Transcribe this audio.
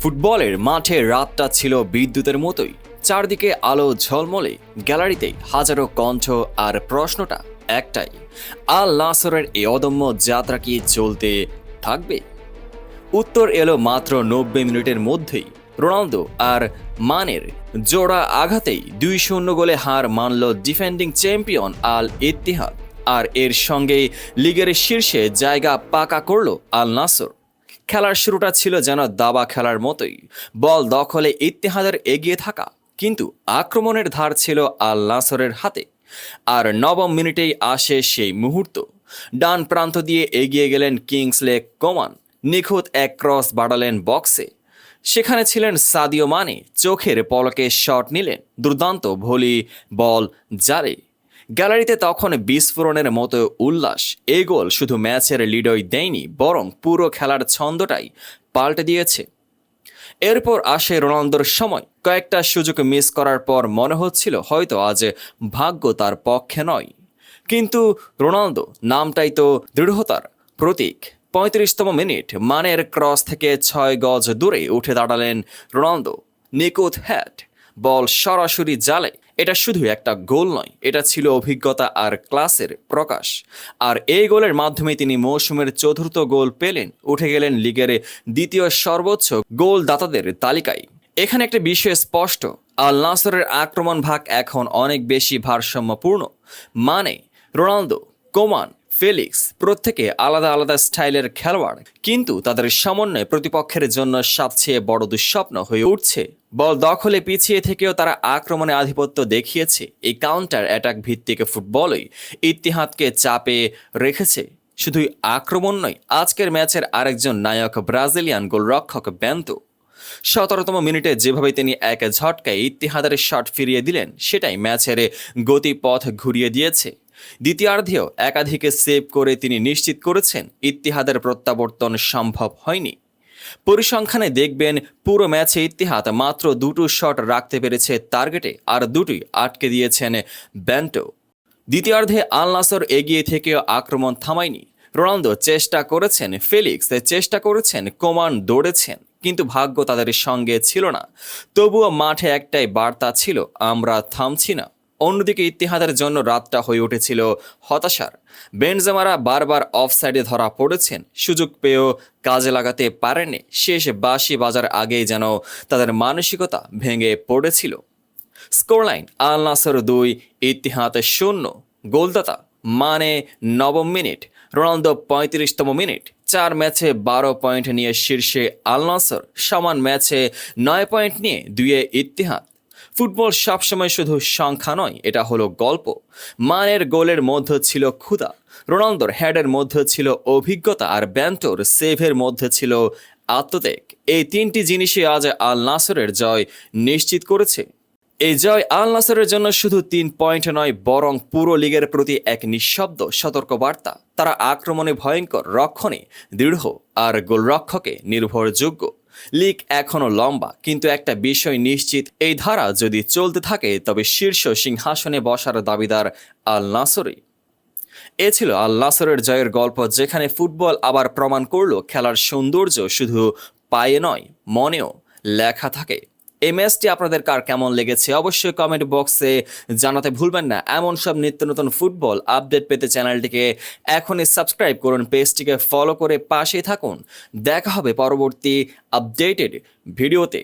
ফুটবলের মাঠে রাতটা ছিল বিদ্যুতের মতোই। চারদিকে আলো ঝলমলে, গ্যালারিতে হাজারো কণ্ঠ আর প্রশ্নটা একটাই, আল নাসরের এই অদম্য যাত্রা কি চলতে থাকবে? উত্তর এলো মাত্র নব্বই মিনিটের মধ্যেই। রোনালদো আর মানের জোড়া আঘাতেই দুই শূন্য গোলে হার মানল ডিফেন্ডিং চ্যাম্পিয়ন আল ইত্তিহাদ। আর এর সঙ্গে লিগের শীর্ষে জায়গা পাকা করল আল নাসর। খেলার শুরুটা ছিল যেন দাবা খেলার মতোই। বল দখলে ইত্তেহাদের এগিয়ে থাকা, কিন্তু আক্রমণের ধার ছিল আল নাসরের হাতে। আর নবম মিনিটেই আসে সেই মুহূর্ত। ডান প্রান্ত দিয়ে এগিয়ে গেলেন কিংসলে কোমান। নিখুঁত এক ক্রস বাড়ালেন বক্সে। সেখানে ছিলেন সাদিও মানে। চোখের পলকে শট নিলেন। দুর্দান্ত ভলি বল জালে গ্যালারিতে তখন বিস্ফোরণের মতো উল্লাস এই গোল শুধু ম্যাচের লিডই দেয়নি, বরং পুরো খেলার ছন্দটাই পাল্টে দিয়েছে। এরপর আসে রোনালদোর সময়। কয়েকটা সুযোগ মিস করার পর মনে হচ্ছিল হয়তো আজ ভাগ্য তার পক্ষে নয়। কিন্তু রোনালদো নামটাই তো দৃঢ়তার প্রতীক। পঁয়ত্রিশতম মিনিট, মানের ক্রস থেকে ছয় গজ দূরে উঠে দাঁড়ালেন রোনালদো। নিকুত হ্যাট বল সরাসরি জালে এটা শুধু একটা গোল নয়, এটা ছিল অভিজ্ঞতা আর ক্লাসের প্রকাশ। আর এই গোলের মাধ্যমে তিনি মৌসুমের চতুর্থ গোল পেলেন, উঠে গেলেন লিগের দ্বিতীয় সর্বোচ্চ গোলদাতাদের তালিকায়। এখানে একটা বিষয় স্পষ্ট, আল নাসরের আক্রমণ ভাগ এখন অনেক বেশি ভারসাম্যপূর্ণ। মানে রোনালদো, কোমান ফেলিক্স প্রত্যেকে আলাদা আলাদা স্টাইলের খেলোয়াড়, কিন্তু তাদের সমন্বয় প্রতিপক্ষের জন্য সবচেয়ে বড় দুঃস্বপ্ন হয়ে উঠছে। বল দখলে পিছিয়ে থেকেও তারা আক্রমণে আধিপত্য দেখিয়েছে। এই কাউন্টার অ্যাটাক ভিত্তিক ফুটবলই ইতিহাদকে চাপে রেখেছে। শুধুই আক্রমণ নয়, আজকের ম্যাচের আরেকজন নায়ক ব্রাজিলিয়ান গোলরক্ষক ব্যান্তো সতেরোতম মিনিটে যেভাবে তিনি এক ঝটকায় ইতিহাদের শট ফিরিয়ে দিলেন, সেটাই ম্যাচের গতিপথ ঘুরিয়ে দিয়েছে। দ্বিতীয়ার্ধেও একাধিকে সেভ করে তিনি নিশ্চিত করেছেন, ইতিহাদের প্রত্যাবর্তন সম্ভব হয়নি। পরিসংখ্যানে দেখবেন, পুরো ম্যাচে ইতিহাদ মাত্র দুটো শট রাখতে পেরেছে টার্গেটে আর দুটোই আটকে দিয়েছেন ব্যান্টো। দ্বিতীয়ার্ধে আল নাসর এগিয়ে থেকেও আক্রমণ থামায়নি। রোনালদো চেষ্টা করেছেন, ফেলিক্স চেষ্টা করেছেন, কোমান দৌড়েছেন, কিন্তু ভাগ্য তাদের সঙ্গে ছিল না। তবুও মাঠে একটাই বার্তা ছিল, আমরা থামছি না। অন্যদিকে ইতিহাদের জন্য রাতটা হয়ে উঠেছিল হতাশার। বেনজামারা বারবার অফসাইডে ধরা পড়েছেন। সুযোগ পেয়েও কাজে লাগাতে পারেনি শেষ বাসি বাজার আগেই যেন তাদের মানসিকতা ভেঙে পড়েছিল। স্কোরলাইন, আল নাসর দুই ইতিহাদ শূন্য। গোলদাতা মানে নবম মিনিট। Ronaldo পঁয়ত্রিশতম minute. চার ম্যাচে বারো পয়েন্ট নিয়ে শীর্ষে আল নাসর। সমান ম্যাচে নয় পয়েন্ট নিয়ে দুয়ে ইতিহাদ ফুটবল সবসময় শুধু সংখ্যা নয়, এটা হলো গল্প। মানের গোলের মধ্যে ছিল ক্ষুধা, রোনালদোর হেডের মধ্যে ছিল অভিজ্ঞতা আর ব্যান্টোর সেভের মধ্যে ছিল আত্মত্যাগ। এই তিনটি জিনিসই আজ আল নাসরের জয় নিশ্চিত করেছে। এই জয় আল নাসরের জন্য শুধু তিন পয়েন্ট নয়, বরং পুরো লিগের প্রতি এক নিঃশব্দ সতর্কবার্তা। তারা আক্রমণে ভয়ঙ্কর রক্ষণে দৃঢ় আর গোলরক্ষকে নির্ভরযোগ্য। লিগ এখনও লম্বা, কিন্তু একটা বিষয় নিশ্চিত, এই ধারা যদি চলতে থাকে, তবে শীর্ষ সিংহাসনে বসার দাবিদার আল নাসরি এ ছিল আল নাসরের জয়ের গল্প, যেখানে ফুটবল আবার প্রমাণ করল, খেলার সৌন্দর্য শুধু পায়ে নয়, মনেও লেখা থাকে। এই ম্যাচটি আপনাদের কার কেমন লেগেছে? অবশ্যই কমেন্ট বক্সে জানাতে ভুলবেন না। এমন সব নিত্য নতুন ফুটবল আপডেট পেতে চ্যানেলটিকে এখনই সাবস্ক্রাইব করুন পেজটিকে ফলো করে পাশে থাকুন। দেখা হবে পরবর্তী আপডেটেড ভিডিওতে